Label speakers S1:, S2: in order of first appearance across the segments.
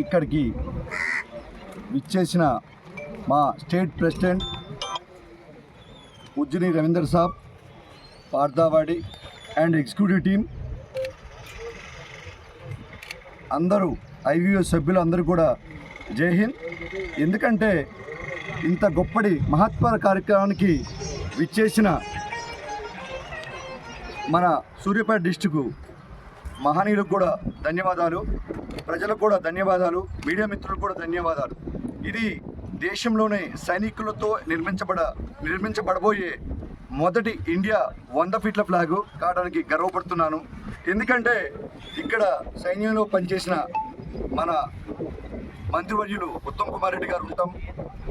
S1: ఇక్కడికి విచ్చేసిన మా స్టేట్ ప్రెసిడెంట్ ఉజ్జుని రవీందర్ సాబ్ పార్దావాడి అండ్ ఎగ్జిక్యూటివ్ టీం అందరూ ఐవీఓ సభ్యులు అందరూ కూడా జై హింద్. ఎందుకంటే ఇంత గొప్పటి మహత్వర కార్యక్రమానికి విచ్చేసిన మన సూర్యాపేట డిస్టిక్ మహనీయులకు కూడా ధన్యవాదాలు. ప్రజలకు కూడా ధన్యవాదాలు మీడియా మిత్రులకు కూడా ధన్యవాదాలు. ఇది దేశంలోనే సైనికులతో నిర్మించబడ నిర్మించబడబోయే మొదటి ఇండియా వంద ఫీట్ల ఫ్లాగ్ కావడానికి గర్వపడుతున్నాను. ఎందుకంటే ఇక్కడ సైన్యంలో పనిచేసిన మన మంత్రివర్యులు ఉత్తమ్ కుమార్ రెడ్డి గారు ఉంటాం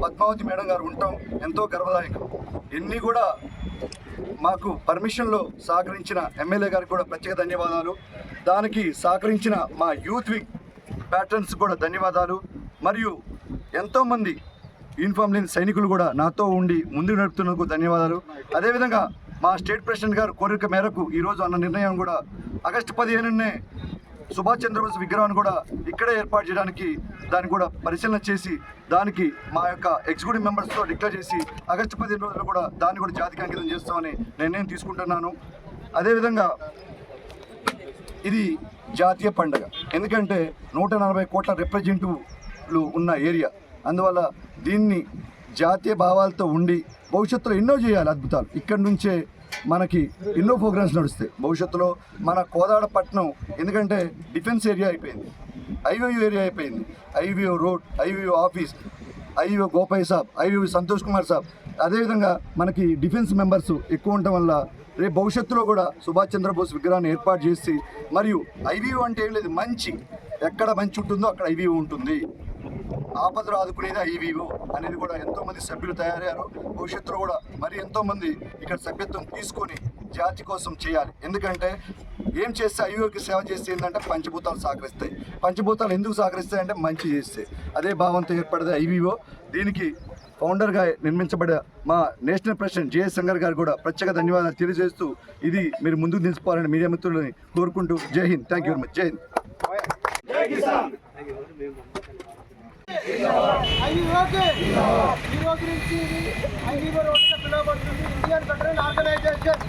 S1: పద్మావతి మేడం గారు ఉంటాం ఎంతో గర్వదాయకం. ఎన్ని కూడా మాకు పర్మిషన్లో సహకరించిన ఎమ్మెల్యే గారికి కూడా ప్రత్యేక ధన్యవాదాలు. దానికి సహకరించిన మా యూత్ వింగ్ ప్యాటర్న్స్ కూడా ధన్యవాదాలు. మరియు ఎంతోమంది యూనిఫామ్ లేని సైనికులు కూడా నాతో ఉండి ముందుకు నడుపుతున్నందుకు ధన్యవాదాలు. అదేవిధంగా మా స్టేట్ ప్రెసిడెంట్ గారు కోరిక మేరకు ఈరోజు అన్న నిర్ణయం కూడా ఆగస్టు పదిహేనునే సుభాష్ చంద్రబోస్ విగ్రహాన్ని కూడా ఇక్కడే ఏర్పాటు చేయడానికి దాన్ని కూడా పరిశీలన చేసి దానికి మా యొక్క ఎగ్జిక్యూటివ్ మెంబర్స్తో డిక్లేర్ చేసి ఆగస్టు పదిహేను రోజులు కూడా దాన్ని కూడా జాతికి అంకితం చేస్తామని నిర్ణయం తీసుకుంటున్నాను. అదేవిధంగా ఇది జాతీయ పండుగ. ఎందుకంటే నూట నలభై కోట్ల రిప్రజెంటివ్లు ఉన్న ఏరియా. అందువల్ల దీన్ని జాతీయ భావాలతో ఉండి భవిష్యత్తులో ఎన్నో చేయాలి అద్భుతాలు. ఇక్కడి నుంచే మనకి ఎన్నో ప్రోగ్రామ్స్ నడుస్తాయి. భవిష్యత్తులో మన కోదాడ పట్టణం ఎందుకంటే డిఫెన్స్ ఏరియా అయిపోయింది. ఐవీఓ ఏరియా అయిపోయింది. IVO road IVO office IVO Gopai saab IVO Santosh Kumar saab. అదేవిధంగా మనకి డిఫెన్స్ మెంబర్స్ ఎక్కువ ఉండటం వల్ల రేపు భవిష్యత్తులో కూడా సుభాష్ చంద్రబోస్ విగ్రహాన్ని ఏర్పాటు చేసి మరియు ఐవీఓ అంటే ఏం లేదు మంచి ఎక్కడ మంచి ఉంటుందో అక్కడ ఐవీఓ ఉంటుంది. ఆపదలు ఆదుకునేది ఐవీఓ అనేది కూడా ఎంతో మంది సభ్యులు తయారయ్యారు. భవిష్యత్తులో కూడా మరి ఎంతోమంది ఇక్కడ సభ్యత్వం తీసుకొని జాతి కోసం చేయాలి. ఎందుకంటే ఏం చేస్తే ఐవీఓకి సేవ చేస్తే ఏంటంటే పంచభూతాలు సహకరిస్తాయి పంచభూతాలు ఎందుకు సహకరిస్తాయి అంటే మంచి చేస్తే. అదే భావంతో ఏర్పడితే ఐవీఓ దీనికి ఫౌండర్గా నిర్మించబడే మా నేషనల్ ప్రెసిడెంట్ జేఎస్ శంకర్ గారు కూడా ప్రత్యేక ధన్యవాదాలు తెలియజేస్తూ ఇది మీరు ముందుకు నిలుచుకోవాలని మీడియా మిత్రులని కోరుకుంటూ Jai Hind. Thank you very much Jai Hind.
S2: పిలువబడుతుంది ఇండియన్ ఫెడరల్ ఆర్గనైజేషన్.